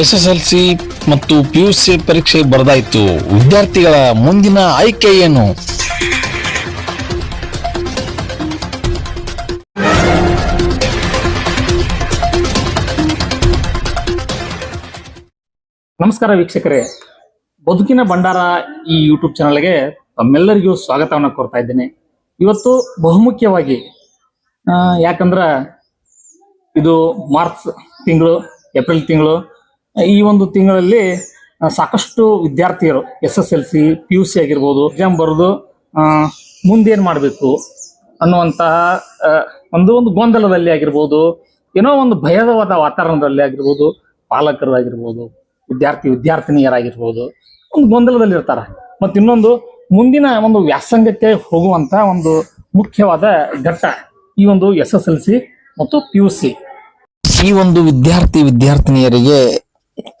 SSLC ಮತ್ತು PUC ಪರೀಕ್ಷೆ ಬರ್ದಾಯಿತು. ವಿದ್ಯಾರ್ಥಿಗಳ ಮುಂದಿನ ಆಯ್ಕೆ ಏನು? ನಮಸ್ಕಾರ ವೀಕ್ಷಕರೇ. ಬದುಕಿನ ಭಂಡಾರ ಈ ಯೂಟ್ಯೂಬ್ ಚಾನಲ್ಗೆ ತಮ್ಮೆಲ್ಲರಿಗೂ ಸ್ವಾಗತವನ್ನು ಕೋರ್ತಾ ಇದ್ದೇನೆ. ಇವತ್ತು ಬಹುಮುಖ್ಯವಾಗಿ ಯಾಕಂದ್ರ ಇದು ಮಾರ್ಚ್ ತಿಂಗಳು, ಏಪ್ರಿಲ್ ತಿಂಗಳು ಈ ಒಂದು ತಿಂಗಳಲ್ಲಿ ಸಾಕಷ್ಟು ವಿದ್ಯಾರ್ಥಿಗಳು S S L C, P U C ಆಗಿರ್ಬೋದು, ಎಕ್ಸಾಮ್ ಬರೆದು ಮುಂದೇನು ಮಾಡಬೇಕು ಅನ್ನುವಂತಹ ಒಂದು ಒಂದು ಗೊಂದಲದಲ್ಲಿ ಆಗಿರ್ಬೋದು, ಏನೋ ಒಂದು ಭಯದವಾದ ವಾತಾವರಣದಲ್ಲಿ ಆಗಿರ್ಬೋದು, ಪಾಲಕರಾಗಿರ್ಬೋದು, ವಿದ್ಯಾರ್ಥಿ ವಿದ್ಯಾರ್ಥಿನಿಯರಾಗಿರ್ಬೋದು, ಒಂದು ಗೊಂದಲದಲ್ಲಿ ಇರ್ತಾರೆ. ಮತ್ತು ಇನ್ನೊಂದು, ಮುಂದಿನ ಒಂದು ವ್ಯಾಸಂಗಕ್ಕೆ ಹೋಗುವಂತ ಒಂದು ಮುಖ್ಯವಾದ ಘಟ್ಟ ಈ ಒಂದು ಎಸ್ ಎಸ್ ಎಲ್ ಸಿ ಮತ್ತು ಪಿ ಯು ಸಿ. ಈ ಒಂದು ವಿದ್ಯಾರ್ಥಿ ವಿದ್ಯಾರ್ಥಿನಿಯರಿಗೆ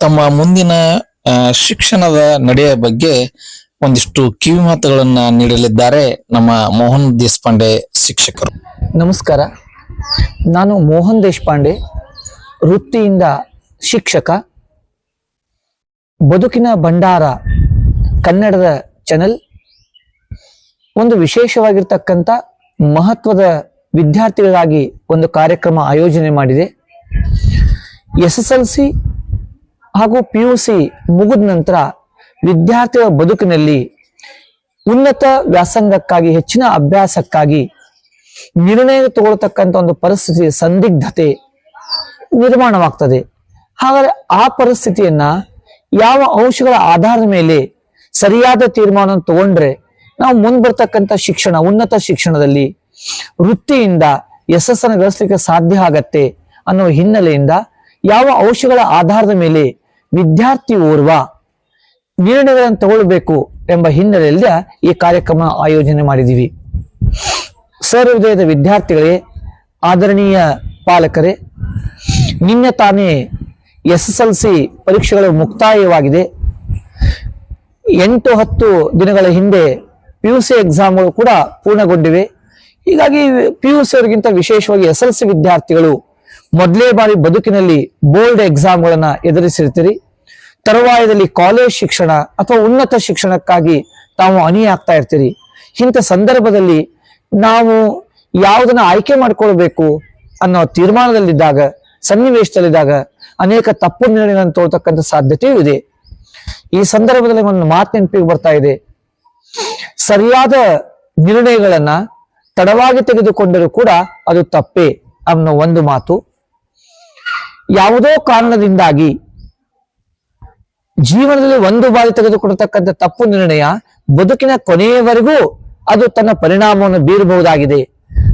ತಮ್ಮ ಮುಂದಿನ ಶಿಕ್ಷಣದ ನಡೆಯ ಬಗ್ಗೆ ಒಂದಿಷ್ಟು ಕಿವಿ ಮಾತುಗಳನ್ನ ನೀಡಲಿದ್ದಾರೆ ನಮ್ಮ ಮೋಹನ್ ದೇಶಪಾಂಡೆ ಶಿಕ್ಷಕರು. ನಮಸ್ಕಾರ. ನಾನು ಮೋಹನ್ ದೇಶಪಾಂಡೆ, ವೃತ್ತಿಯಿಂದ ಶಿಕ್ಷಕ. ಬದುಕಿನ ಭಂಡಾರ, ಕನ್ನಡದ ಚಾನೆಲ್ ಒಂದು ವಿಶೇಷವಾಗಿರ್ತಕ್ಕಂಥ ಮಹತ್ವದ ವಿದ್ಯಾರ್ಥಿಗಳಿಗಾಗಿ ಒಂದು ಕಾರ್ಯಕ್ರಮ ಆಯೋಜನೆ ಮಾಡಿದೆ. ಎಸ್ ಎಸ್ ಎಲ್ ಸಿ ಹಾಗೂ ಪಿ ಯು ಸಿ ಮುಗಿದ ನಂತರ ವಿದ್ಯಾರ್ಥಿಗಳ ಬದುಕಿನಲ್ಲಿ ಉನ್ನತ ವ್ಯಾಸಂಗಕ್ಕಾಗಿ, ಹೆಚ್ಚಿನ ಅಭ್ಯಾಸಕ್ಕಾಗಿ ನಿರ್ಣಯ ತಗೊಳ್ತಕ್ಕಂಥ ಒಂದು ಪರಿಸ್ಥಿತಿ, ಸಂದಿಗ್ಧತೆ ನಿರ್ಮಾಣವಾಗ್ತದೆ. ಹಾಗಾದ್ರೆ ಆ ಪರಿಸ್ಥಿತಿಯನ್ನ ಯಾವ ಅಂಶಗಳ ಆಧಾರದ ಮೇಲೆ ಸರಿಯಾದ ತೀರ್ಮಾನ ತಗೊಂಡ್ರೆ ನಾವು ಮುಂದ್ ಬರ್ತಕ್ಕಂಥ ಶಿಕ್ಷಣ, ಉನ್ನತ ಶಿಕ್ಷಣದಲ್ಲಿ ವೃತ್ತಿಯಿಂದ ಯಶಸ್ಸನ್ನು ಗಳಿಸಲಿಕ್ಕೆ ಸಾಧ್ಯ ಆಗತ್ತೆ ಅನ್ನೋ ಹಿನ್ನೆಲೆಯಿಂದ ಯಾವ ಅಂಶಗಳ ಆಧಾರದ ಮೇಲೆ ವಿದ್ಯಾರ್ಥಿ ಓರ್ವ ನಿರ್ಣಯಗಳನ್ನು ತಗೊಳ್ಬೇಕು ಎಂಬ ಹಿನ್ನೆಲೆಯಲ್ಲಿ ಈ ಕಾರ್ಯಕ್ರಮ ಆಯೋಜನೆ ಮಾಡಿದ್ದೀವಿ. ಸರ್ ಹೃದಯದ ವಿದ್ಯಾರ್ಥಿಗಳೇ, ಆದರಣೀಯ ಪಾಲಕರೇ, ನಿನ್ನೆ ತಾನೇ ಎಸ್ ಎಸ್ ಎಲ್ ಸಿ ಪರೀಕ್ಷೆಗಳು ಮುಕ್ತಾಯವಾಗಿದೆ. ಎಂಟು ಹತ್ತು ದಿನಗಳ ಹಿಂದೆ ಪಿ ಯು ಸಿ ಎಕ್ಸಾಮ್ಗಳು ಕೂಡ ಪೂರ್ಣಗೊಂಡಿವೆ. ಹೀಗಾಗಿ ಪಿ ಯು ಸಿ ಅವರಿಗಿಂತ ವಿಶೇಷವಾಗಿ ಎಸ್ ಎಲ್ ಸಿ ವಿದ್ಯಾರ್ಥಿಗಳು ಮೊದಲೇ ಬಾರಿ ಬದುಕಿನಲ್ಲಿ ಬೋರ್ಡ್ ಎಕ್ಸಾಮ್ಗಳನ್ನು ಎದುರಿಸಿರ್ತೀರಿ. ತರುವಾಯದಲ್ಲಿ ಕಾಲೇಜ್ ಶಿಕ್ಷಣ ಅಥವಾ ಉನ್ನತ ಶಿಕ್ಷಣಕ್ಕಾಗಿ ತಾವು ಅಣಿಯಾಗ್ತಾ ಇರ್ತೀರಿ. ಇಂಥ ಸಂದರ್ಭದಲ್ಲಿ ನಾವು ಯಾವುದನ್ನ ಆಯ್ಕೆ ಮಾಡ್ಕೊಳ್ಬೇಕು ಅನ್ನೋ ತೀರ್ಮಾನದಲ್ಲಿದ್ದಾಗ, ಸನ್ನಿವೇಶದಲ್ಲಿದ್ದಾಗ ಅನೇಕ ತಪ್ಪು ನಿರ್ಣಯಗಳನ್ನು ತೋರ್ತಕ್ಕಂಥ ಸಾಧ್ಯತೆಯೂ ಇದೆ. ಈ ಸಂದರ್ಭದಲ್ಲಿ ಒಂದು ಮಾತು ನೆನಪಿಗೆ ಬರ್ತಾ ಇದೆ. ಸರಿಯಾದ ನಿರ್ಣಯಗಳನ್ನ ತಡವಾಗಿ ತೆಗೆದುಕೊಂಡರೂ ಕೂಡ ಅದು ತಪ್ಪೇ ಅನ್ನೋ ಒಂದು ಮಾತು. ಯಾವುದೋ ಕಾರಣದಿಂದಾಗಿ ಜೀವನದಲ್ಲಿ ಒಂದು ಬಾರಿ ತೆಗೆದುಕೊಡತಕ್ಕಂಥ ತಪ್ಪು ನಿರ್ಣಯ ಬದುಕಿನ ಕೊನೆಯವರೆಗೂ ಅದು ತನ್ನ ಪರಿಣಾಮವನ್ನು ಬೀರಬಹುದಾಗಿದೆ.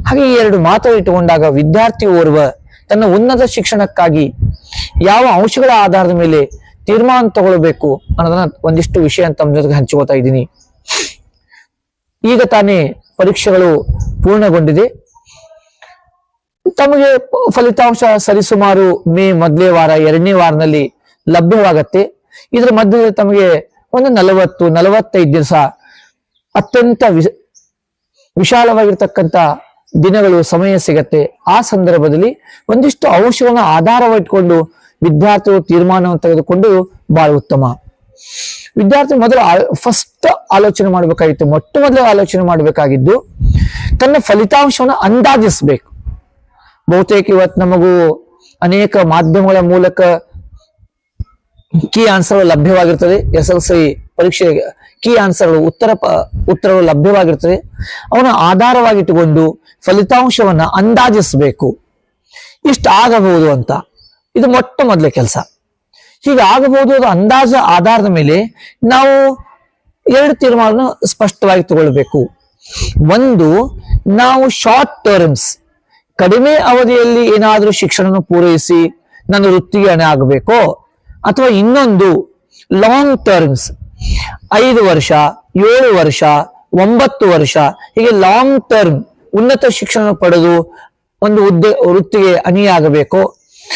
ಹಾಗೆ ಈ ಎರಡು ಮಾತು ಇಟ್ಟುಕೊಂಡಾಗ ವಿದ್ಯಾರ್ಥಿ ಓರ್ವ ತನ್ನ ಉನ್ನತ ಶಿಕ್ಷಣಕ್ಕಾಗಿ ಯಾವ ಅಂಶಗಳ ಆಧಾರದ ಮೇಲೆ ತೀರ್ಮಾನ ತಗೊಳ್ಬೇಕು ಅನ್ನೋದನ್ನ ಒಂದಿಷ್ಟು ವಿಷಯ ತಮ್ಮ ಜೊತೆಗೆ ಹಂಚ್ಕೋತಾ ಇದ್ದೀನಿ. ಈಗ ತಾನೇ ಪರೀಕ್ಷೆಗಳು ಪೂರ್ಣಗೊಂಡಿದೆ. ತಮಗೆ ಫಲಿತಾಂಶ ಸರಿಸುಮಾರು ಮೇ ಮೊದಲೇ ವಾರ ಎರಡನೇ ವಾರದಲ್ಲಿ ಲಭ್ಯವಾಗತ್ತೆ. ಇದರ ಮಧ್ಯದಲ್ಲಿ ತಮಗೆ ಒಂದು ನಲವತ್ತು, ನಲವತ್ತೈದು ದಿವಸ ಅತ್ಯಂತ ವಿಶ- ವಿಶಾಲವಾಗಿರ್ತಕ್ಕಂಥ ದಿನಗಳು, ಸಮಯ ಸಿಗತ್ತೆ. ಆ ಸಂದರ್ಭದಲ್ಲಿ ಒಂದಿಷ್ಟು ಅಂಶಗಳನ್ನ ಆಧಾರವಿಟ್ಕೊಂಡು ವಿದ್ಯಾರ್ಥಿಗಳು ತೀರ್ಮಾನವನ್ನು ತೆಗೆದುಕೊಂಡು ಬಹಳ ಉತ್ತಮ. ವಿದ್ಯಾರ್ಥಿ ಮೊದಲು ಫಸ್ಟ್ ಆಲೋಚನೆ ಮಾಡಬೇಕಾಗಿತ್ತು. ಮೊಟ್ಟ ಮೊದಲು ಆಲೋಚನೆ ಮಾಡಬೇಕಾಗಿದ್ದು, ತನ್ನ ಫಲಿತಾಂಶವನ್ನು ಅಂದಾಜಿಸಬೇಕು. ಬಹುತೇಕ ಇವತ್ತು ನಮಗೂ ಅನೇಕ ಮಾಧ್ಯಮಗಳ ಮೂಲಕ ಕೀ ಆನ್ಸರ್ಗಳು ಲಭ್ಯವಾಗಿರ್ತದೆ. ಎಸ್ ಎಲ್ ಸಿ ಪರೀಕ್ಷೆ, ಕೀ ಆನ್ಸರ್ಗಳು ಉತ್ತರ ಉತ್ತರಗಳು ಲಭ್ಯವಾಗಿರ್ತದೆ. ಅವನ ಆಧಾರವಾಗಿಟ್ಟುಕೊಂಡು ಫಲಿತಾಂಶವನ್ನ ಅಂದಾಜಿಸಬೇಕು. ಇಷ್ಟು ಆಗಬಹುದು ಅಂತ. ಇದು ಮೊಟ್ಟ ಮೊದಲ ಕೆಲಸ. ಹೀಗೆ ಆಗಬಹುದು ಅದು ಅಂದಾಜು ಆಧಾರದ ಮೇಲೆ ನಾವು ಎರಡು ತೀರ್ಮಾನ ಸ್ಪಷ್ಟವಾಗಿ ತಗೊಳ್ಬೇಕು. ಒಂದು, ನಾವು ಶಾರ್ಟ್ ಟರ್ಮ್ಸ್ ಕಡಿಮೆ ಅವಧಿಯಲ್ಲಿ ಏನಾದರೂ ಶಿಕ್ಷಣವನ್ನು ಪೂರೈಸಿ, ನನ್ನ ವೃತ್ತಿಗೆ ಆಗಬೇಕೋ? ಅಥವಾ ಇನ್ನೊಂದು ಲಾಂಗ್ ಟರ್ಮ್ಸ್ ಐದು ವರ್ಷ, ಏಳು ವರ್ಷ, ಒಂಬತ್ತು ವರ್ಷ, ಹೀಗೆ ಲಾಂಗ್ ಟರ್ಮ್ ಉನ್ನತ ಶಿಕ್ಷಣ ಪಡೆದು ಒಂದು ಉದ್ದ ವೃತ್ತಿಗೆ ಅನಿಯಾಗಬೇಕು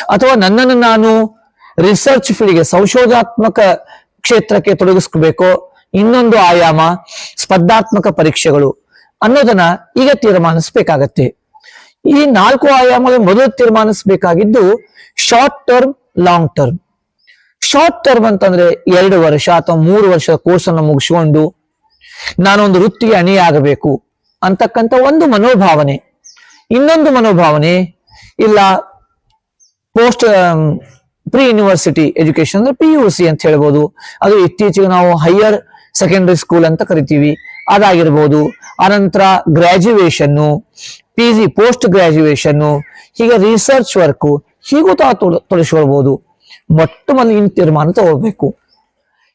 ಅಥವಾ ನನ್ನನ್ನು ನಾನು ರಿಸರ್ಚ್ ಫೀಲ್ಡ್ಗೆ ಸಂಶೋಧಾತ್ಮಕ ಕ್ಷೇತ್ರಕ್ಕೆ ತೊಡಗಿಸ್ಕೋಬೇಕು ಇನ್ನೊಂದು ಆಯಾಮ, ಸ್ಪರ್ಧಾತ್ಮಕ ಪರೀಕ್ಷೆಗಳು ಅನ್ನೋದನ್ನ ಈಗ ತೀರ್ಮಾನಿಸ್ಬೇಕಾಗತ್ತೆ. ಈ ನಾಲ್ಕು ಆಯಾಮಗಳು ಮೊದಲು ತೀರ್ಮಾನಿಸಬೇಕಾಗಿದ್ದು short term long term short term ಅಂತಂದ್ರೆ ಎರಡು ವರ್ಷ ಅಥವಾ ಮೂರು ವರ್ಷದ ಕೋರ್ಸ್ ಅನ್ನು ಮುಗಿಸ್ಕೊಂಡು ನಾನೊಂದು ವೃತ್ತಿಗೆ ಅಣಿಯಾಗಬೇಕು ಅಂತಕ್ಕಂಥ ಒಂದು ಮನೋಭಾವನೆ. ಇನ್ನೊಂದು ಮನೋಭಾವನೆ, ಇಲ್ಲ ಪೋಸ್ಟ್ ಪ್ರೀ ಯೂನಿವರ್ಸಿಟಿ ಎಜುಕೇಶನ್ ಅಂದ್ರೆ ಪಿ ಯು ಸಿ ಅಂತ ಹೇಳ್ಬೋದು. ಅದು ಇತ್ತೀಚೆಗೆ ನಾವು ಹೈಯರ್ ಸೆಕೆಂಡರಿ ಸ್ಕೂಲ್ ಅಂತ ಕರಿತೀವಿ. ಅದಾಗಿರ್ಬೋದು. ಅನಂತರ ಗ್ರಾಜ್ಯುವೇಷನ್ನು ಪಿ ಜಿ ಪೋಸ್ಟ್ ಗ್ರಾಜ್ಯುವೇಷನ್ನು ಹೀಗೆ ರಿಸರ್ಚ್ ವರ್ಕು ಹೀಗೂ ತಾ ತೊಡ- ತೊಡಗಿಸ್ಕೊಳ್ಬೋದು ಮೊಟ್ಟ ಮೊದಲಿನ ತೀರ್ಮಾನ ತಗೋಬೇಕು.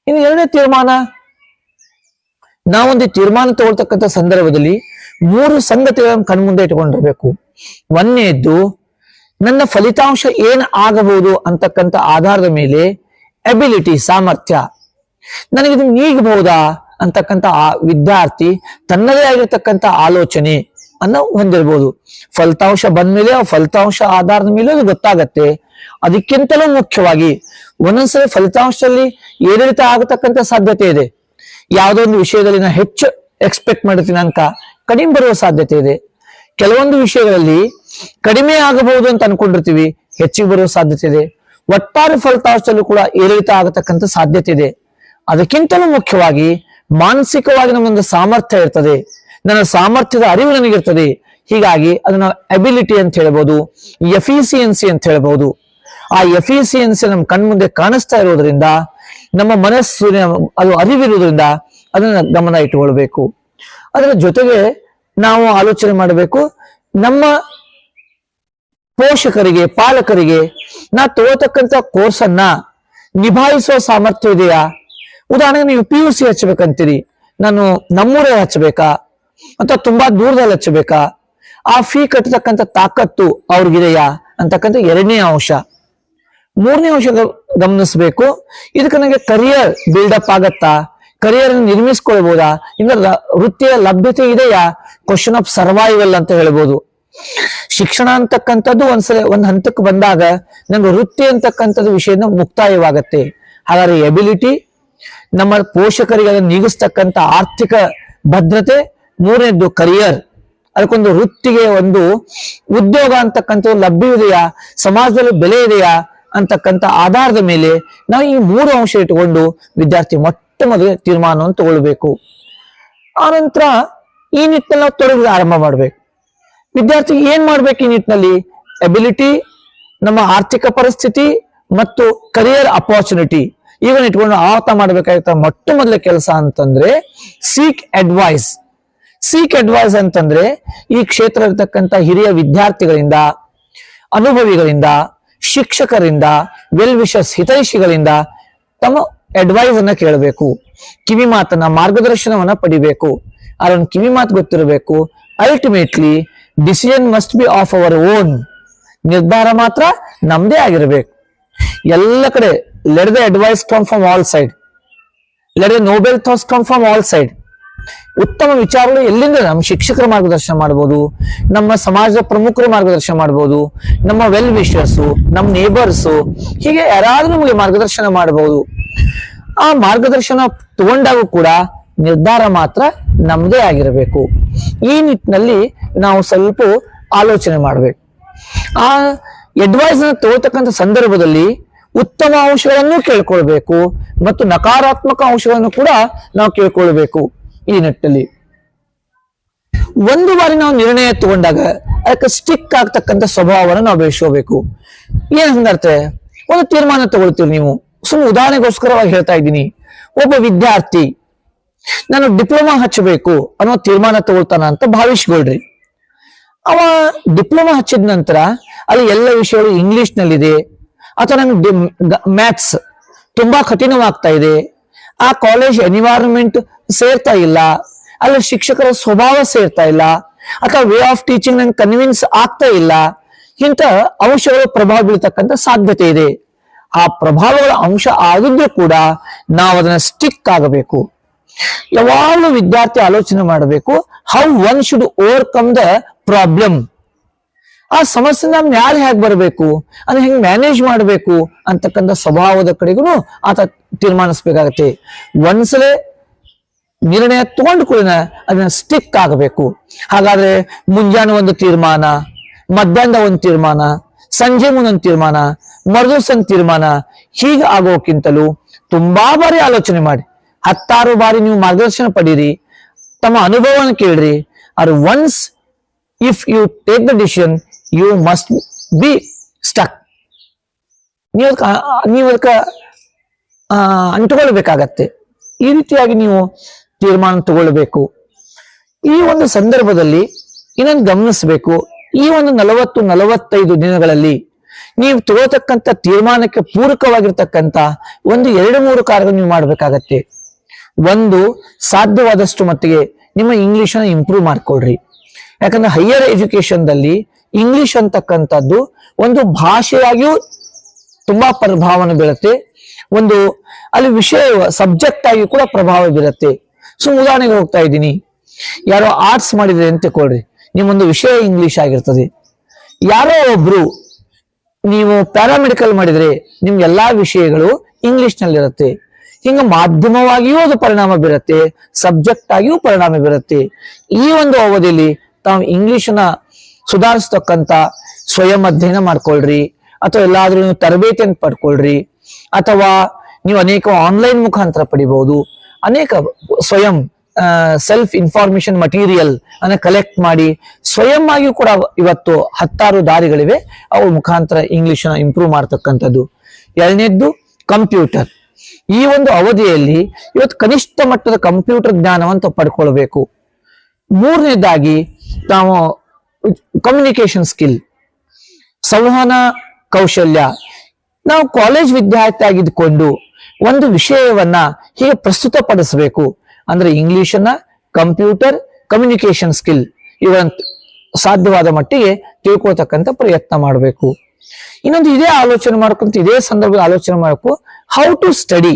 ಇನ್ನು ಎರಡನೇ ತೀರ್ಮಾನ, ನಾವೊಂದು ತೀರ್ಮಾನ ತಗೊಳ್ತಕ್ಕಂಥ ಸಂದರ್ಭದಲ್ಲಿ ಮೂರು ಸಂಗತಿಗಳನ್ನು ಕಣ್ಮುಂದೆ ಇಟ್ಕೊಂಡಿರ್ಬೇಕು. ಒಂದನೇದ್ದು, ನನ್ನ ಫಲಿತಾಂಶ ಏನ್ ಆಗಬಹುದು ಅಂತಕ್ಕಂಥ ಆಧಾರದ ಮೇಲೆ ಅಬಿಲಿಟಿ ಸಾಮರ್ಥ್ಯ. ನನಗಿದು ನೀಗಬಹುದಾ ಅಂತಕ್ಕಂಥ ಆ ವಿದ್ಯಾರ್ಥಿ ತನ್ನದೇ ಆಗಿರ್ತಕ್ಕಂಥ ಆಲೋಚನೆ ಅನ್ನ ಹೊಂದಿರ್ಬೋದು. ಫಲಿತಾಂಶ ಬಂದ್ಮೇಲೆ ಆ ಫಲಿತಾಂಶ ಆಧಾರದ ಮೇಲೆ ಅದು ಗೊತ್ತಾಗತ್ತೆ. ಅದಕ್ಕಿಂತಲೂ ಮುಖ್ಯವಾಗಿ ಒಂದೊಂದ್ಸರಿ ಫಲಿತಾಂಶದಲ್ಲಿ ಏರಿಳಿತ ಆಗತಕ್ಕಂತ ಸಾಧ್ಯತೆ ಇದೆ. ಯಾವುದೋ ಒಂದು ವಿಷಯದಲ್ಲಿ ನಾನು ಹೆಚ್ಚು ಎಕ್ಸ್ಪೆಕ್ಟ್ ಮಾಡಿರ್ತೀನಿ ಅಂತ ಕಡಿಮೆ ಬರುವ ಸಾಧ್ಯತೆ ಇದೆ. ಕೆಲವೊಂದು ವಿಷಯಗಳಲ್ಲಿ ಕಡಿಮೆ ಆಗಬಹುದು ಅಂತ ಅನ್ಕೊಂಡಿರ್ತೀವಿ, ಹೆಚ್ಚಿಗೆ ಬರುವ ಸಾಧ್ಯತೆ ಇದೆ. ಒಟ್ಟಾರೆ ಫಲಿತಾಂಶದಲ್ಲೂ ಕೂಡ ಏರಿಳಿತ ಆಗತಕ್ಕಂಥ ಸಾಧ್ಯತೆ ಇದೆ. ಅದಕ್ಕಿಂತಲೂ ಮುಖ್ಯವಾಗಿ ಮಾನಸಿಕವಾಗಿ ನಮ್ಮೊಂದು ಸಾಮರ್ಥ್ಯ ಇರ್ತದೆ. ನನ್ನ ಸಾಮರ್ಥ್ಯದ ಅರಿವು ನನಗಿರ್ತದೆ. ಹೀಗಾಗಿ ಅದನ್ನ ಅಬಿಲಿಟಿ ಅಂತ ಹೇಳ್ಬೋದು ಎಫಿಸಿಯನ್ಸಿ ಅಂತ ಹೇಳ್ಬೋದು. ಆ ಎಫಿಸಿಯನ್ಸಿ ನಮ್ಮ ಕಣ್ಮುಂದೆ ಕಾಣಿಸ್ತಾ ಇರೋದ್ರಿಂದ, ನಮ್ಮ ಮನಸ್ಸಿನ ಅದು ಅರಿವಿರುವುದರಿಂದ ಅದನ್ನ ಗಮನ ಇಟ್ಟುಕೊಳ್ಬೇಕು ಅದರ ಜೊತೆಗೆ ನಾವು ಆಲೋಚನೆ ಮಾಡಬೇಕು, ನಮ್ಮ ಪೋಷಕರಿಗೆ, ಪಾಲಕರಿಗೆ, ನಾ ತಗೋತಕ್ಕಂತ ಕೋರ್ಸ್ ಅನ್ನ ನಿಭಾಯಿಸುವ ಸಾಮರ್ಥ್ಯ ಇದೆಯಾ? ಉದಾಹರಣೆಗೆ ನೀವು ಪಿ ಯು ಸಿ ಹಚ್ಚಬೇಕಂತೀರಿ ನಾನು ನಮ್ಮೂರೇ ಹಚ್ಚಬೇಕಾ ಅಥವಾ ತುಂಬಾ ದೂರದಲ್ಲಿ ಹಚ್ಚಬೇಕಾ ಆ ಫೀ ಕಟ್ಟತಕ್ಕಂಥ ತಾಕತ್ತು ಅವ್ರಿಗಿದೆಯಾ? ಅಂತಕ್ಕಂಥ ಎರಡನೇ ಅಂಶ. ಮೂರನೇ ಅಂಶ ಗಮನಿಸಬೇಕು. ಇದಕ್ಕೆ ನನಗೆ ಕರಿಯರ್ ಬಿಲ್ಡಪ್ ಆಗತ್ತಾ? ಕರಿಯರ್ ನಿರ್ಮಿಸ್ಕೊಳ್ಬಹುದಾ ಇಂದ್ರ ವೃತ್ತಿಯ ಲಭ್ಯತೆ ಇದೆಯಾ? ಕ್ವಶನ್ ಆಫ್ ಸರ್ವೈವಲ್ ಅಂತ ಹೇಳ್ಬೋದು. ಶಿಕ್ಷಣ ಅಂತಕ್ಕಂಥದ್ದು ಒಂದ್ಸಲ ಒಂದ್ ಹಂತಕ್ಕೆ ಬಂದಾಗ ನಮ್ಗೆ ವೃತ್ತಿ ಅಂತಕ್ಕಂಥದ್ದು ವಿಷಯನ ಮುಕ್ತಾಯವಾಗತ್ತೆ. ಹಾಗಾದ್ರೆ ಎಬಿಲಿಟಿ ನಮ್ಮ ಪೋಷಕರಿಗೆ ಅದನ್ನು ನೀಗಿಸ್ತಕ್ಕಂಥ ಆರ್ಥಿಕ ಭದ್ರತೆ, ಮೂರನೇದ್ದು ಕರಿಯರ್ ಅದಕ್ಕೊಂದು ವೃತ್ತಿಗೆ ಒಂದು ಉದ್ಯೋಗ ಅಂತಕ್ಕಂಥದ್ದು ಲಭ್ಯವಿದೆಯಾ? ಸಮಾಜದಲ್ಲಿ ಬೆಲೆ ಇದೆಯಾ? ಅಂತಕ್ಕಂಥ ಆಧಾರದ ಮೇಲೆ ನಾವು ಈ ಮೂರು ಅಂಶ ಇಟ್ಟುಕೊಂಡು ವಿದ್ಯಾರ್ಥಿ ಮೊಟ್ಟ ಮೊದಲು ತೀರ್ಮಾನವನ್ನು ತಗೊಳ್ಬೇಕು. ಆನಂತರ ಈ ನಿಟ್ಟಿನಲ್ಲಿ ನಾವು ತೊಡಗಿದ ಆರಂಭ ಮಾಡ್ಬೇಕು. ವಿದ್ಯಾರ್ಥಿ ಏನ್ ಮಾಡ್ಬೇಕು ಈ ನಿಟ್ಟಿನಲ್ಲಿ? ಎಬಿಲಿಟಿ ನಮ್ಮ ಆರ್ಥಿಕ ಪರಿಸ್ಥಿತಿ ಮತ್ತು ಕರಿಯರ್ ಅಪಾರ್ಚುನಿಟಿ ಇವನ್ ಇಟ್ಕೊಂಡು ಆತ ಮಾಡ್ಬೇಕಾಗಿತ್ತ ಮೊಟ್ಟ ಮೊದಲ ಕೆಲಸ ಅಂತಂದ್ರೆ ಸೀಕ್ ಅಡ್ವೈಸ್ ಸೀಕ್ ಅಡ್ವೈಸ್ ಅಂತಂದ್ರೆ ಈ ಕ್ಷೇತ್ರ ಇರತಕ್ಕಂತ ಹಿರಿಯ ವಿದ್ಯಾರ್ಥಿಗಳಿಂದ, ಅನುಭವಿಗಳಿಂದ ಶಿಕ್ಷಕರಿಂದ ವೆಲ್ ವಿಶಸ್ ಹಿತೈಷಿಗಳಿಂದ ತಮ್ಮ ಅಡ್ವೈಸ್ ಅನ್ನ ಕೇಳಬೇಕು. ಕಿವಿ ಮಾತನ್ನ ಮಾರ್ಗದರ್ಶನವನ್ನ ಪಡಿಬೇಕು. ಅದೊಂದು ಕಿವಿ ಮಾತು ಗೊತ್ತಿರಬೇಕು. Ultimately decision must be of our own ನಿರ್ಧಾರ ಮಾತ್ರ ನಮ್ದೇ ಆಗಿರಬೇಕು. ಎಲ್ಲ ಕಡೆ let the advice come from all side let the noble thoughts come from all side ಉತ್ತಮ ವಿಚಾರಗಳು ಎಲ್ಲಿಂದ ನಮ್ಮ ಶಿಕ್ಷಕರ ಮಾರ್ಗದರ್ಶನ ಮಾಡ್ಬೋದು, ನಮ್ಮ ಸಮಾಜದ ಪ್ರಮುಖರ ಮಾರ್ಗದರ್ಶನ ಮಾಡ್ಬೋದು, ನಮ್ಮ ವೆಲ್ ವಿಶರ್ಸು ನಮ್ಮ ನೇಬರ್ಸು ಹೀಗೆ ಯಾರಾದ್ರೂ ನಮಗೆ ಮಾರ್ಗದರ್ಶನ ಮಾಡಬಹುದು ಆ ಮಾರ್ಗದರ್ಶನ ತಗೊಂಡಾಗೂ ಕೂಡ ನಿರ್ಧಾರ ಮಾತ್ರ ನಮ್ದೇ ಆಗಿರಬೇಕು. ಈ ನಿಟ್ಟಿನಲ್ಲಿ ನಾವು ಸ್ವಲ್ಪ ಆಲೋಚನೆ ಮಾಡಬೇಕು. ಆ ಅಡ್ವೈಸ್ ತಗೋತಕ್ಕಂಥ ಸಂದರ್ಭದಲ್ಲಿ ಉತ್ತಮ ಅಂಶಗಳನ್ನು ಕೇಳ್ಕೊಳ್ಬೇಕು ಮತ್ತು ನಕಾರಾತ್ಮಕ ಅಂಶಗಳನ್ನು ಕೂಡ ನಾವು ಕೇಳ್ಕೊಳ್ಬೇಕು. ಈ ನಿಟ್ಟಲ್ಲಿ ಒಂದು ಬಾರಿ ನಾವು ನಿರ್ಣಯ ತಗೊಂಡಾಗ ಅದಕ್ಕೆ ಸ್ಟಿಕ್ ಆಗ್ತಕ್ಕಂಥ ಸ್ವಭಾವವನ್ನು ನಾವು ಬೆಳೆಸ್ಕೋಬೇಕು. ಏನ್ ಹಂಗರ್ಥ ಒಂದು ತೀರ್ಮಾನ ತಗೊಳ್ತೀವಿ ನೀವು. ಸುಮ್ಮನೆ ಉದಾಹರಣೆಗೋಸ್ಕರವಾಗಿ ಹೇಳ್ತಾ ಇದ್ದೀನಿ. ಒಬ್ಬ ವಿದ್ಯಾರ್ಥಿ, ನಾನು ಡಿಪ್ಲೊಮಾ ಹಚ್ಚಬೇಕು ಅನ್ನೋ ತೀರ್ಮಾನ ತಗೊಳ್ತಾನ ಅಂತ ಭಾವಿಸ್ಕೊಳ್ರಿ. ಅವ ಡಿಪ್ಲೊಮಾ ಹಚ್ಚಿದ ನಂತರ ಅಲ್ಲಿ ಎಲ್ಲ ವಿಷಯಗಳು ಇಂಗ್ಲಿಷ್ ನಲ್ಲಿದೆ ಅಥವಾ ನಂಗೆ ಮ್ಯಾಥ್ಸ್ ತುಂಬಾ ಕಠಿಣವಾಗ್ತಾ ಇದೆ. ಆ ಕಾಲೇಜ್ ಎನ್ವಿರಾನ್ಮೆಂಟ್ ಸೇರ್ತಾ ಇಲ್ಲ, ಅಲ್ಲಿ ಶಿಕ್ಷಕರ ಸ್ವಭಾವ ಸೇರ್ತಾ ಇಲ್ಲ, ಅಥವಾ ವೇ ಆಫ್ ಟೀಚಿಂಗ್ ನಂಗೆ ಕನ್ವಿನ್ಸ್ ಆಗ್ತಾ ಇಲ್ಲ, ಇಂಥ ಅಂಶಗಳು ಪ್ರಭಾವ ಬೀಳ್ತಕ್ಕಂಥ ಸಾಧ್ಯತೆ ಇದೆ. ಆ ಪ್ರಭಾವಗಳ ಅಂಶ ಆಗಿದ್ರೂ ಕೂಡ ನಾವು ಅದನ್ನ ಸ್ಟಿಕ್ ಆಗಬೇಕು. ಯಾವಾಗಲೂ ವಿದ್ಯಾರ್ಥಿ ಆಲೋಚನೆ ಮಾಡಬೇಕು how one should overcome the problem ಆ ಸಮಸ್ಯೆ ನಮ್ಗೆ ಯಾರು ಹೇಗೆ ಬರಬೇಕು ಅದನ್ನ ಹೆಂಗ್ ಮ್ಯಾನೇಜ್ ಮಾಡಬೇಕು ಅಂತಕ್ಕಂಥ ಸ್ವಭಾವದ ಕಡೆಗೂ ಆತ ತೀರ್ಮಾನಿಸ್ಬೇಕಾಗತ್ತೆ. ಒಂದ್ಸಲ ನಿರ್ಣಯ ತಗೊಂಡ ಕೂಡ ಅದನ್ನ ಸ್ಟಿಕ್ ಆಗಬೇಕು. ಹಾಗಾದ್ರೆ ಮುಂಜಾನೆ ಒಂದು ತೀರ್ಮಾನ ಮಧ್ಯಾಹ್ನ ಒಂದು ತೀರ್ಮಾನ, ಸಂಜೆ ಮುಂದೊಂದು ತೀರ್ಮಾನ ಮರುದಿವಸನ್ ತೀರ್ಮಾನ, ಹೀಗೆ ಆಗೋಕ್ಕಿಂತಲೂ ತುಂಬಾ ಬಾರಿ ಆಲೋಚನೆ ಮಾಡಿ. ಹತ್ತಾರು ಬಾರಿ ನೀವು ಮಾರ್ಗದರ್ಶನ ಪಡೀರಿ, ತಮ್ಮ ಅನುಭವವನ್ನು ಕೇಳ್ರಿ. Or once if you take the decision you must be stuck ನೀವು ನೀವು ಅದಕ್ಕೆ ಅಂಟುಕೊಳ್ಬೇಕಾಗತ್ತೆ ಈ ರೀತಿಯಾಗಿ ನೀವು ತೀರ್ಮಾನ ತಗೊಳ್ಬೇಕು. ಈ ಒಂದು ಸಂದರ್ಭದಲ್ಲಿ ಇನ್ನೊಂದು ಗಮನಿಸಬೇಕು. ಈ ಒಂದು ನಲವತ್ತು, ನಲವತ್ತೈದು ದಿನಗಳಲ್ಲಿ ನೀವು ತಗೋತಕ್ಕಂತ ತೀರ್ಮಾನಕ್ಕೆ ಪೂರಕವಾಗಿರ್ತಕ್ಕಂಥ ಒಂದು ಎರಡು, ಮೂರು ಕಾರ್ಯಗಳು ನೀವು ಮಾಡಬೇಕಾಗತ್ತೆ. ಒಂದು, ಸಾಧ್ಯವಾದಷ್ಟು ಮಟ್ಟಿಗೆ ನಿಮ್ಮ ಇಂಗ್ಲಿಷ್ ಇಂಪ್ರೂವ್ ಮಾಡ್ಕೊಳ್ರಿ. ಯಾಕಂದ್ರೆ ಹೈಯರ್ ಎಜುಕೇಶನ್ದಲ್ಲಿ ಇಂಗ್ಲಿಷ್ ಅಂತಕ್ಕಂಥದ್ದು ಒಂದು ಭಾಷೆಯಾಗಿಯೂ ತುಂಬಾ ಪ್ರಭಾವನ ಬೀಳುತ್ತೆ ಒಂದು ಅಲ್ಲಿ ವಿಷಯ ಸಬ್ಜೆಕ್ಟ್ ಆಗಿ ಕೂಡ ಪ್ರಭಾವ ಬೀರುತ್ತೆ. ಸೊ ಉದಾಹರಣೆಗೆ ಹೋಗ್ತಾ ಇದ್ದೀನಿ. ಯಾರೋ ಆರ್ಟ್ಸ್ ಮಾಡಿದ್ರೆ ಅಂತ ತಿಳ್ಕೊಳ್ರಿ. ನಿಮ್ಮೊಂದು ವಿಷಯ ಇಂಗ್ಲಿಷ್ ಆಗಿರ್ತದೆ. ಯಾರೋ ಒಬ್ರು ನೀವು ಪ್ಯಾರಾಮೆಡಿಕಲ್ ಮಾಡಿದ್ರೆ ನಿಮ್ಗೆ ಎಲ್ಲಾ ವಿಷಯಗಳು ಇಂಗ್ಲಿಷ್ ನಲ್ಲಿರುತ್ತೆ ಹಿಂಗ ಮಾಧ್ಯಮವಾಗಿಯೂ ಅದು ಪರಿಣಾಮ ಬೀರುತ್ತೆ ಸಬ್ಜೆಕ್ಟ್ ಆಗಿಯೂ ಪರಿಣಾಮ ಬೀರುತ್ತೆ. ಈ ಒಂದು ಅವಧಿಯಲ್ಲಿ ತಾವು ಇಂಗ್ಲಿಷ್ನ ಸುಧಾರಿಸ್ತಕ್ಕಂತ ಸ್ವಯಂ ಅಧ್ಯಯನ ಮಾಡ್ಕೊಳ್ರಿ, ಅಥವಾ ಎಲ್ಲಾದ್ರೂ ನೀವು ತರಬೇತಿಯನ್ನು ಪಡ್ಕೊಳ್ರಿ, ಅಥವಾ ನೀವು ಅನೇಕ ಆನ್ಲೈನ್ ಮುಖಾಂತರ ಪಡಿಬಹುದು. ಅನೇಕ ಸ್ವಯಂ ಸೆಲ್ಫ್ ಇನ್ಫಾರ್ಮೇಶನ್ ಮಟೀರಿಯಲ್ ಅನ್ನ ಕಲೆಕ್ಟ್ ಮಾಡಿ ಸ್ವಯಂ ಆಗಿಯೂ ಕೂಡ ಇವತ್ತು ಹತ್ತಾರು ದಾರಿಗಳಿವೆ. ಅವು ಮುಖಾಂತರ ಇಂಗ್ಲಿಷ್ನ ಇಂಪ್ರೂವ್ ಮಾಡ್ತಕ್ಕಂಥದ್ದು. ಎರಡನೇದ್ದು ಕಂಪ್ಯೂಟರ್ ಈ ಒಂದು ಅವಧಿಯಲ್ಲಿ ಇವತ್ತು ಕನಿಷ್ಠ ಮಟ್ಟದ ಕಂಪ್ಯೂಟರ್ ಜ್ಞಾನವಂತ ಪಡ್ಕೊಳ್ಬೇಕು. ಮೂರನೇದಾಗಿ ನಾವು ಕಮ್ಯುನಿಕೇಶನ್ ಸ್ಕಿಲ್ ಸಂವಹನ ಕೌಶಲ್ಯ. ನಾವು ಕಾಲೇಜ್ ವಿದ್ಯಾರ್ಥಿ ಆಗಿದ್ದುಕೊಂಡು ಒಂದು ವಿಷಯವನ್ನ ಹೀಗೆ ಪ್ರಸ್ತುತಪಡಿಸಬೇಕು. ಅಂದ್ರೆ ಇಂಗ್ಲಿಷನ್ನ ಕಂಪ್ಯೂಟರ್ ಕಮ್ಯುನಿಕೇಶನ್ ಸ್ಕಿಲ್ ಇವಂತ ಸಾಧ್ಯವಾದ ಮಟ್ಟಿಗೆ ತಿಳ್ಕೊಳ್ತಕ್ಕಂಥ ಪ್ರಯತ್ನ ಮಾಡಬೇಕು. ಇನ್ನೊಂದು ಇದೇ ಆಲೋಚನೆ ಮಾಡ್ಕೊಂತ ಇದೇ ಸಂದರ್ಭದಲ್ಲಿ ಆಲೋಚನೆ ಮಾಡಬೇಕು ಹೌ ಟು ಸ್ಟಡಿ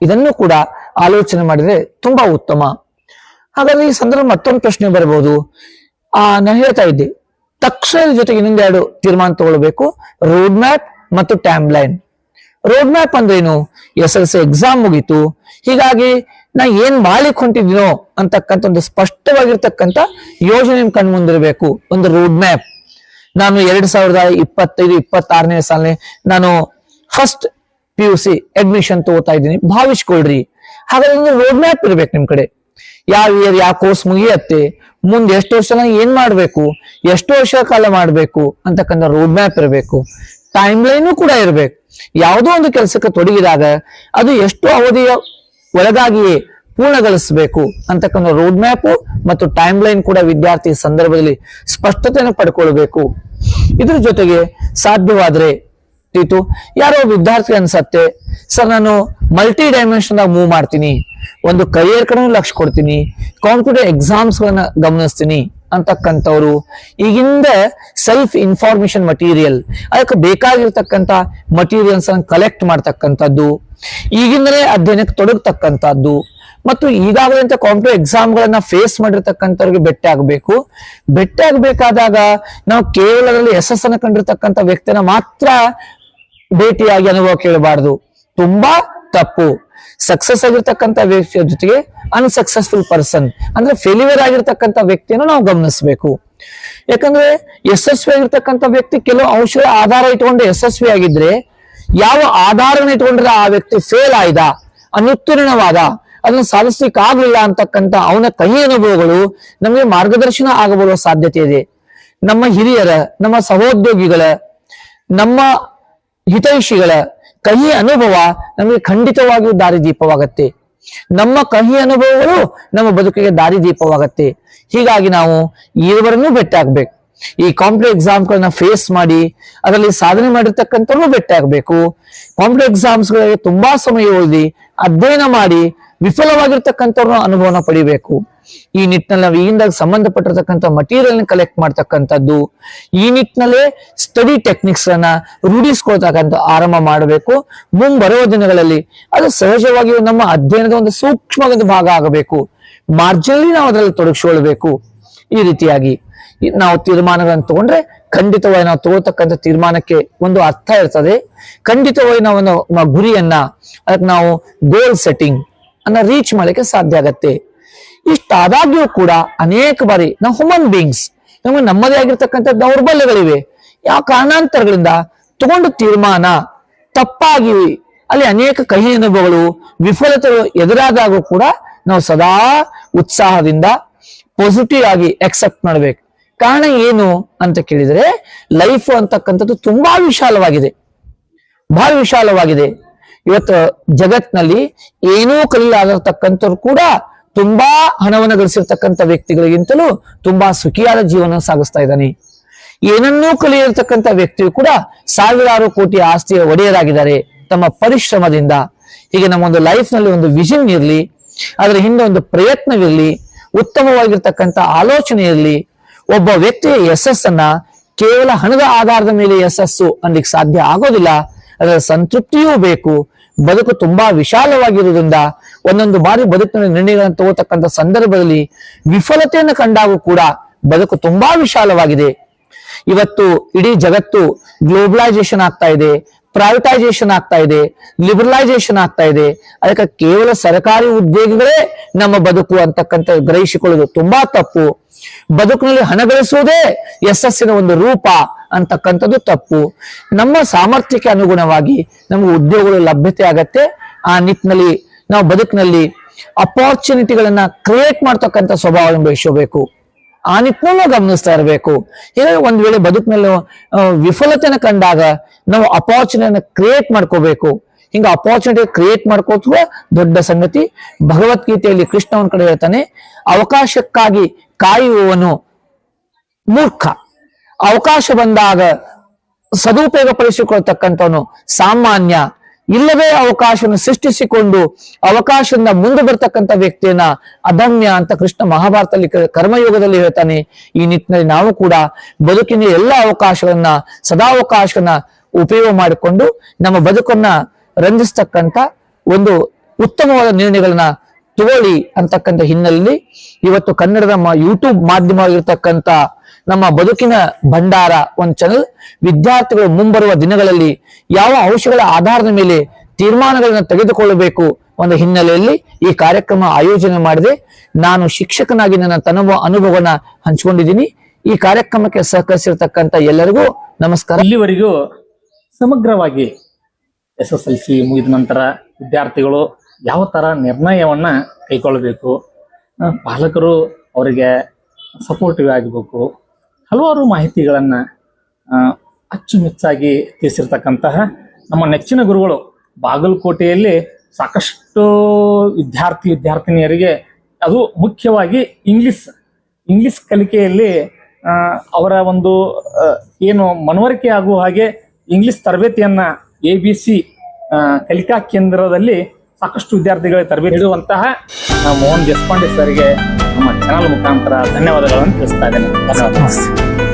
ಇದನ್ನು ಕೂಡ ಆಲೋಚನೆ ಮಾಡಿದ್ರೆ ತುಂಬಾ ಉತ್ತಮ. ಹಾಗಾದ್ರೆ ಈ ಸಂದರ್ಭ ಮತ್ತೊಂದು ಪ್ರಶ್ನೆ ಬರಬಹುದು. ಆ ನಾನು ಹೇಳ್ತಾ ಇದ್ದೆ, ತಕ್ಷಣದ ಜೊತೆಗೆ ಇನ್ನೊಂದು ಎರಡು ತೀರ್ಮಾನ ತಗೊಳ್ಬೇಕು ರೋಡ್ ಮ್ಯಾಪ್ ಮತ್ತು ಟ್ಯಾಮ್ ಲೈನ್ ರೋಡ್ ಮ್ಯಾಪ್ ಅಂದ್ರೇನು ಎಸ್ ಎಲ್ ಸಿ ಎಕ್ಸಾಮ್ ಮುಗೀತು. ಹೀಗಾಗಿ ನಾ ಏನ್ ಮಾಡ್ಲಿಕ್ಕೆ ಹೊಂಟಿದ್ದೀನೋ ಅಂತಕ್ಕಂಥ ಒಂದು ಸ್ಪಷ್ಟವಾಗಿರ್ತಕ್ಕಂಥ ಯೋಜನೆ ಕಣ್ ಮುಂದಿರಬೇಕು. ಒಂದು ರೋಡ್ ಮ್ಯಾಪ್ ನಾನು ಎರಡ್ ಸಾವಿರದ ಇಪ್ಪತ್ತೈದು, ಇಪ್ಪತ್ತಾರನೇ ಸಾಲನೆ ನಾನು first P U C admission ತಗೋತಾ ಇದ್ದೀನಿ. ಭಾವಿಸ್ಕೊಳ್ರಿ. ಹಾಗಾದ್ರೆ ಒಂದು ರೋಡ್ ಮ್ಯಾಪ್ ಇರ್ಬೇಕು ನಿಮ್ ಕಡೆ. ಯಾವ ಇಯರ್ ಯಾವ ಕೋರ್ಸ್ ಮುಗಿಯತ್ತೆ, ಮುಂದೆ ಎಷ್ಟು ವರ್ಷ ನಾನು ಏನ್ ಮಾಡ್ಬೇಕು, ಎಷ್ಟು ವರ್ಷ ಕಾಲ ಮಾಡ್ಬೇಕು ಅಂತಕ್ಕಂಥ ರೋಡ್ ಮ್ಯಾಪ್ ಇರಬೇಕು. ಟೈಮ್ ಲೈನು ಕೂಡ ಇರಬೇಕು. ಯಾವುದೋ ಒಂದು ಕೆಲಸಕ್ಕೆ ತೊಡಗಿದಾಗ ಅದು ಎಷ್ಟು ಅವಧಿಯ ಒಳಗಾಗಿಯೇ ಪೂರ್ಣಗೊಳಿಸಬೇಕು ಅಂತಕ್ಕಂಥ ರೋಡ್ ಮ್ಯಾಪ್ ಮತ್ತು ಟೈಮ್ ಲೈನ್ ಕೂಡ ವಿದ್ಯಾರ್ಥಿ ಸಂದರ್ಭದಲ್ಲಿ ಸ್ಪಷ್ಟತೆಯನ್ನು ಪಡ್ಕೊಳ್ಬೇಕು. ಇದ್ರ ಜೊತೆಗೆ ಸಾಧ್ಯವಾದ್ರೆ ಟೀತು ಯಾರೋ ವಿದ್ಯಾರ್ಥಿ ಅನ್ಸತ್ತೆ, ಸರ್, ನಾನು ಮಲ್ಟಿ ಡೈಮೆನ್ಷನ್ ಮೂವ್ ಮಾಡ್ತೀನಿ. ಒಂದು ಕರಿಯರ್ ಕಡೆ ಲಕ್ಷ್ಯ ಕೊಡ್ತೀನಿ. ಕಾಂಪಿಟೇಟಿವ್ ಎಕ್ಸಾಮ್ಸ್ ಗಳನ್ನ ಗಮನಿಸ್ತೀನಿ. ಅಂತಕ್ಕಂಥವ್ರು. ಈಗಿಂದ ಸೆಲ್ಫ್ ಇನ್ಫಾರ್ಮೇಶನ್ ಮಟೀರಿಯಲ್ ಅದಕ್ಕೆ ಬೇಕಾಗಿರ್ತಕ್ಕಂಥ ಮಟೀರಿಯಲ್ಸ್ ಅನ್ನು ಕಲೆಕ್ಟ್ ಮಾಡ್ತಕ್ಕಂಥದ್ದು. ಈಗಿಂದಲೇ ಅಧ್ಯಯನಕ್ಕೆ ತೊಡಗತಕ್ಕಂಥದ್ದು. ಮತ್ತು ಈಗಾಗಲೇ ಕಾಂಪಿಟೇಟಿವ್ ಎಕ್ಸಾಮ್ ಗಳನ್ನ ಫೇಸ್ ಮಾಡಿರ್ತಕ್ಕಂಥವ್ರಿಗೆ ಭೇಟಿ ಆಗಬೇಕು. ಭೇಟಿ ಆಗಬೇಕಾದಾಗ ನಾವು ಕೇವಲ ಅದರಲ್ಲಿ ಯಶಸ್ಸನ್ನು ಕಂಡಿರ್ತಕ್ಕಂಥ ವ್ಯಕ್ತಿನ ಮಾತ್ರ ಭೇಟಿಯಾಗಿ ಅನುಭವ ಕೇಳಬಾರ್ದು. ತುಂಬಾ ತಪ್ಪು. ಸಕ್ಸಸ್ ಆಗಿರ್ತಕ್ಕಂಥ ವ್ಯಕ್ತಿಯ ಜೊತೆಗೆ ಅನ್ಸಕ್ಸಸ್ಫುಲ್ ಪರ್ಸನ್ ಅಂದ್ರೆ ಫೇಲ್ಯೂರ್ ಆಗಿರ್ತಕ್ಕಂಥ ವ್ಯಕ್ತಿಯನ್ನು ನಾವು ಗಮನಿಸಬೇಕು. ಯಾಕಂದ್ರೆ ಯಶಸ್ವಿ ಆಗಿರ್ತಕ್ಕಂಥ ವ್ಯಕ್ತಿ ಕೆಲವು ಅಂಶಗಳ ಆಧಾರ ಇಟ್ಕೊಂಡು ಯಶಸ್ವಿ ಆಗಿದ್ರೆ, ಯಾವ ಆಧಾರನ ಇಟ್ಕೊಂಡ್ರೆ ಆ ವ್ಯಕ್ತಿ ಫೇಲ್ ಆಯ್ದ ಅನುತ್ತೀರ್ಣವಾದ ಅದನ್ನ ಸಾಧಿಸ್ಲಿಕ್ಕೆ ಆಗ್ಲಿಲ್ಲ ಅಂತಕ್ಕಂಥ ಅವನ ಕಹಿ ಅನುಭವಗಳು ನಮಗೆ ಮಾರ್ಗದರ್ಶನ ಆಗಬರುವ ಸಾಧ್ಯತೆ ಇದೆ. ನಮ್ಮ ಹಿರಿಯರ, ನಮ್ಮ ಸಹೋದ್ಯೋಗಿಗಳ, ನಮ್ಮ ಹಿತೈಷಿಗಳ ಕಹಿ ಅನುಭವ ನಮಗೆ ಖಂಡಿತವಾಗಿಯೂ ದಾರಿದೀಪವಾಗತ್ತೆ. ನಮ್ಮ ಕಹಿ ಅನುಭವಗಳು ನಮ್ಮ ಬದುಕಿಗೆ ದಾರಿದೀಪವಾಗತ್ತೆ ಹೀಗಾಗಿ ನಾವು ಇವರನ್ನು ಆಗ್ಬೇಕು. ಈ ಕಾಂಪಿಟೇಟಿವ್ ಎಕ್ಸಾಮ್ಗಳನ್ನ ಫೇಸ್ ಮಾಡಿ, ಅದರಲ್ಲಿ ಸಾಧನೆ ಮಾಡಿರ್ತಕ್ಕಂಥವ್ರು ಭೇಟಿ ಆಗ್ಬೇಕು. ಕಾಂಪಿಟೇಟಿವ್ ಎಕ್ಸಾಮ್ಸ್ ಗಳಿಗೆ ತುಂಬಾ ಸಮಯ ಓದಿ ಅಧ್ಯಯನ ಮಾಡಿ ವಿಫಲವಾಗಿರ್ತಕ್ಕಂಥವ್ರನ್ನ ಅನುಭವನ ಪಡಿಬೇಕು. ಈ ನಿಟ್ಟಿನಲ್ಲಿ ನಾವು ಈಗಿಂದ ಸಂಬಂಧಪಟ್ಟಿರ್ತಕ್ಕಂಥ ಮಟೀರಿಯಲ್ ಕಲೆಕ್ಟ್ ಮಾಡ್ತಕ್ಕಂಥದ್ದು, ಈ ನಿಟ್ಟಿನಲ್ಲೇ ಸ್ಟಡಿ ಟೆಕ್ನಿಕ್ಸ್ ಅನ್ನ ರೂಢಿಸ್ಕೊಳ್ತಕ್ಕಂಥ ಆರಂಭ ಮಾಡಬೇಕು. ಮುಂಬರುವ ದಿನಗಳಲ್ಲಿ ಅದು ಸಹಜವಾಗಿ ನಮ್ಮ ಅಧ್ಯಯನದ ಒಂದು ಸೂಕ್ಷ್ಮ ಒಂದು ಭಾಗ ಆಗಬೇಕು. ಮಾರ್ಜಿನಲ್ಲಿ ನಾವು ಅದರಲ್ಲಿ ತೊಡಗಿಸ್ಕೊಳ್ಬೇಕು ಈ ರೀತಿಯಾಗಿ ನಾವು ತೀರ್ಮಾನಗಳನ್ನು ತಗೊಂಡ್ರೆ ಖಂಡಿತವಾಗಿ ನಾವು ತಗೋತಕ್ಕಂಥ ತೀರ್ಮಾನಕ್ಕೆ ಒಂದು ಅರ್ಥ ಇರ್ತದೆ. ಖಂಡಿತವಾಗಿ ನಾವು ಗುರಿಯನ್ನ, ಅದಕ್ಕೆ ನಾವು ಗೋಲ್ ಸೆಟ್ಟಿಂಗ್ ಅನ್ನ ರೀಚ್ ಮಾಡಲಿಕ್ಕೆ ಸಾಧ್ಯ ಆಗತ್ತೆ. ಇಷ್ಟಾದಾಗ್ಯೂ ಕೂಡ ಅನೇಕ ಬಾರಿ ನಾವು ಹ್ಯೂಮನ್ ಬೀಯಿಂಗ್ಸ್ ನಮಗೆ ನಮ್ಮದೇ ಆಗಿರ್ತಕ್ಕಂಥ ದೌರ್ಬಲ್ಯಗಳಿವೆ. ಯಾವ ಕಾರಣಾಂತರಗಳಿಂದ ತಗೊಂಡ ತೀರ್ಮಾನ ತಪ್ಪಾಗಿ ಅಲ್ಲಿ ಅನೇಕ ಕಹಿ ಅನುಭವಗಳು, ವಿಫಲತೆಗಳು ಎದುರಾದಾಗ ಕೂಡ ನಾವು ಸದಾ ಉತ್ಸಾಹದಿಂದ ಪಾಸಿಟಿವ್ ಆಗಿ ಎಕ್ಸೆಪ್ಟ್ ಮಾಡ್ಬೇಕು. ಕಾರಣ ಏನು ಅಂತ ಕೇಳಿದ್ರೆ ಲೈಫ್ ಅಂತಕ್ಕಂಥದ್ದು ತುಂಬಾ ವಿಶಾಲವಾಗಿದೆ. ಬಹಳ ವಿಶಾಲವಾಗಿದೆ. ಇವತ್ತು ಜಗತ್ನಲ್ಲಿ ಏನೂ ಕಲಿಯಲಾಗಿರ್ತಕ್ಕಂಥವ್ರು ಕೂಡ ತುಂಬಾ ಹಣವನ್ನು ಗಳಿಸಿರ್ತಕ್ಕಂಥ ವ್ಯಕ್ತಿಗಳಿಗಿಂತಲೂ ತುಂಬಾ ಸುಖಿಯಾದ ಜೀವನ ಸಾಗಿಸ್ತಾ ಇದ್ದಾನೆ. ಏನನ್ನೂ ಕಲಿಯಿರ್ತಕ್ಕಂಥ ವ್ಯಕ್ತಿಯು ಕೂಡ ಸಾವಿರಾರು ಕೋಟಿ ಆಸ್ತಿಯ ಒಡೆಯರಾಗಿದ್ದಾರೆ ತಮ್ಮ ಪರಿಶ್ರಮದಿಂದ. ಹೀಗೆ ನಮ್ಮ ಒಂದು ಲೈಫ್ನಲ್ಲಿ ಒಂದು ವಿಷನ್ ಇರಲಿ, ಅದರ ಹಿಂದೆ ಒಂದು ಪ್ರಯತ್ನವಿರಲಿ, ಉತ್ತಮವಾಗಿರ್ತಕ್ಕಂಥ ಆಲೋಚನೆ ಇರಲಿ ಒಬ್ಬ ವ್ಯಕ್ತಿಯ ಯಶಸ್ಸನ್ನ ಕೇವಲ ಹಣದ ಆಧಾರದ ಮೇಲೆ ಯಶಸ್ಸು ಅನ್ಲಿಕ್ಕೆ ಸಾಧ್ಯ ಆಗೋದಿಲ್ಲ. ಅದರ ಸಂತೃಪ್ತಿಯೂ ಬೇಕು. ಬದುಕು ತುಂಬಾ ವಿಶಾಲವಾಗಿರುವುದರಿಂದ ಒಂದೊಂದು ಬಾರಿ ಬದುಕಿನ ನಿರ್ಣಯಗಳನ್ನು ತಗೋತಕ್ಕಂಥ ಸಂದರ್ಭದಲ್ಲಿ ವಿಫಲತೆಯನ್ನು ಕಂಡಾಗೂ ಕೂಡ ಬದುಕು ತುಂಬಾ ವಿಶಾಲವಾಗಿದೆ. ಇವತ್ತು ಇಡೀ ಜಗತ್ತು ಗ್ಲೋಬಲೈಸೇಷನ್ ಆಗ್ತಾ ಇದೆ, ಪ್ರೈವೇಟೈಸೇಷನ್ ಆಗ್ತಾ ಇದೆ, ಲಿಬರಲೈಸೇಷನ್ ಆಗ್ತಾ ಇದೆ. ಅದಕ್ಕೆ ಕೇವಲ ಸರ್ಕಾರಿ ಉದ್ಯೋಗಿಗಳೇ ನಮ್ಮ ಬದುಕು ಅಂತಕ್ಕಂಥ ಗ್ರಹಿಸಿಕೊಳ್ಳೋದು ತುಂಬಾ ತಪ್ಪು. ಬದುಕಿನಲ್ಲಿ ಹಣ ಗಳಿಸುವುದೇ ಯಶಸ್ಸಿನ ಒಂದು ರೂಪ ಅಂತಕ್ಕಂಥದ್ದು ತಪ್ಪು. ನಮ್ಮ ಸಾಮರ್ಥ್ಯಕ್ಕೆ ಅನುಗುಣವಾಗಿ ನಮಗೆ ಉದ್ಯೋಗಗಳು ಲಭ್ಯತೆ ಆಗತ್ತೆ. ಆ ನಿಟ್ಟಿನಲ್ಲಿ ನಾವು ಬದುಕಿನಲ್ಲಿ ಅಪಾರ್ಚುನಿಟಿಗಳನ್ನ ಕ್ರಿಯೇಟ್ ಮಾಡ್ತಕ್ಕಂಥ ಸ್ವಭಾವ ಬೆಳೆಸಬೇಕು ಆ ನಿಟ್ಟಿನಲ್ಲೂ ಗಮನಿಸ್ತಾ ಇರಬೇಕು. ಏನಾದ್ರೆ ಒಂದ್ ವೇಳೆ ಬದುಕಿನಲ್ಲಿ ವಿಫಲತೆನ ಕಂಡಾಗ ನಾವು ಅಪಾರ್ಚುನಿಟಿಯನ್ನು ಕ್ರಿಯೇಟ್ ಮಾಡ್ಕೋಬೇಕು. ಹಿಂಗ ಅಪಾರ್ಚುನಿಟಿ ಕ್ರಿಯೇಟ್ ಮಾಡ್ಕೋತುವ ದೊಡ್ಡ ಸಂಗತಿ ಭಗವದ್ಗೀತೆಯಲ್ಲಿ ಕೃಷ್ಣ ಒಂದ್ ಕಡೆ ಹೇಳ್ತಾನೆ, ಅವಕಾಶಕ್ಕಾಗಿ ಕಾಯುವವನು ಮೂರ್ಖ. ಅವಕಾಶ ಬಂದಾಗ ಸದುಪಯೋಗ ಪಡಿಸಿಕೊಳ್ತಕ್ಕಂಥವನು ಸಾಮಾನ್ಯ. ಇಲ್ಲವೇ ಅವಕಾಶವನ್ನು ಸೃಷ್ಟಿಸಿಕೊಂಡು ಅವಕಾಶದಿಂದ ಮುಂದೆ ಬರ್ತಕ್ಕಂಥ ವ್ಯಕ್ತಿಯನ್ನ ಅದಮ್ಯ ಅಂತ ಕೃಷ್ಣ ಮಹಾಭಾರತದಲ್ಲಿ ಕರ್ಮಯೋಗದಲ್ಲಿ ಹೇಳ್ತಾನೆ. ಈ ನಿಟ್ಟಿನಲ್ಲಿ ನಾವು ಕೂಡ ಬದುಕಿನ ಎಲ್ಲ ಅವಕಾಶಗಳನ್ನ ಸದಾವಕಾಶವನ್ನ ಉಪಯೋಗ ಮಾಡಿಕೊಂಡು ನಮ್ಮ ಬದುಕನ್ನ ರಂಜಿಸ್ತಕ್ಕಂಥ ಒಂದು ಉತ್ತಮವಾದ ನಿರ್ಣಯಗಳನ್ನ ತಗೊಳ್ಳಿ ಅಂತಕ್ಕಂಥ ಹಿನ್ನೆಲೆಯಲ್ಲಿ ಇವತ್ತು ಕನ್ನಡದ ಯೂಟ್ಯೂಬ್ ಮಾಧ್ಯಮವಾಗಿರ್ತಕ್ಕಂಥ ನಮ್ಮ ಬದುಕಿನ ಭಂಡಾರ ಒಂದು ಚಾನಲ್ ವಿದ್ಯಾರ್ಥಿಗಳು ಮುಂಬರುವ ದಿನಗಳಲ್ಲಿ ಯಾವ ಅಂಶಗಳ ಆಧಾರದ ಮೇಲೆ ತೀರ್ಮಾನಗಳನ್ನು ತೆಗೆದುಕೊಳ್ಳಬೇಕು ಒಂದು ಹಿನ್ನೆಲೆಯಲ್ಲಿ ಈ ಕಾರ್ಯಕ್ರಮ ಆಯೋಜನೆ ಮಾಡಿದೆ. ನಾನು ಶಿಕ್ಷಕನಾಗಿ ನನ್ನ ತನುವ ಅನುಭವನ ಹಂಚಿಕೊಂಡಿದ್ದೀನಿ. ಈ ಕಾರ್ಯಕ್ರಮಕ್ಕೆ ಸಹಕರಿಸಿರ್ತಕ್ಕಂಥ ಎಲ್ಲರಿಗೂ ನಮಸ್ಕಾರ. ಇಲ್ಲಿವರೆಗೂ ಸಮಗ್ರವಾಗಿ ಎಸ್ ಎಸ್ ಎಲ್ ಸಿ ಮುಗಿದ ನಂತರ ವಿದ್ಯಾರ್ಥಿಗಳು ಯಾವ ಥರ ನಿರ್ಣಯವನ್ನ ಕೈಗೊಳ್ಳಬೇಕು ಪಾಲಕರು ಅವರಿಗೆ ಸಪೋರ್ಟಿವ್ ಆಗಬೇಕು ಹಲವಾರು ಮಾಹಿತಿಗಳನ್ನು ಅಚ್ಚುಮೆಚ್ಚಾಗಿ ತಿಳಿಸಿರ್ತಕ್ಕಂತಹ ನಮ್ಮ ನೆಚ್ಚಿನ ಗುರುಗಳು ಬಾಗಲಕೋಟೆಯಲ್ಲಿ ಸಾಕಷ್ಟು ವಿದ್ಯಾರ್ಥಿ, ವಿದ್ಯಾರ್ಥಿನಿಯರಿಗೆ ಅದು ಮುಖ್ಯವಾಗಿ ಇಂಗ್ಲಿಷ್ ಇಂಗ್ಲಿಷ್ ಕಲಿಕೆಯಲ್ಲಿ ಅವರ ಒಂದು ಏನು ಮನವರಿಕೆ ಆಗುವ ಹಾಗೆ ಇಂಗ್ಲಿಷ್ ತರಬೇತಿಯನ್ನ ಎ ಬಿ ಸಿ ಕಲಿಕಾ ಕೇಂದ್ರದಲ್ಲಿ ಸಾಕಷ್ಟು ವಿದ್ಯಾರ್ಥಿಗಳಿಗೆ ತರಬೇತಿ ನೀಡುವಂತಹ ಮೋಹನ್ ದೇಶಪಾಂಡೆ ಸರ್ಗೆ ನಮ್ಮ ಚಾನಲ್ ಮುಖಾಂತರ ಧನ್ಯವಾದಗಳನ್ನು ತಿಳಿಸ್ತಾ ಇದ್ದೇನೆ. ಧನ್ಯವಾದ.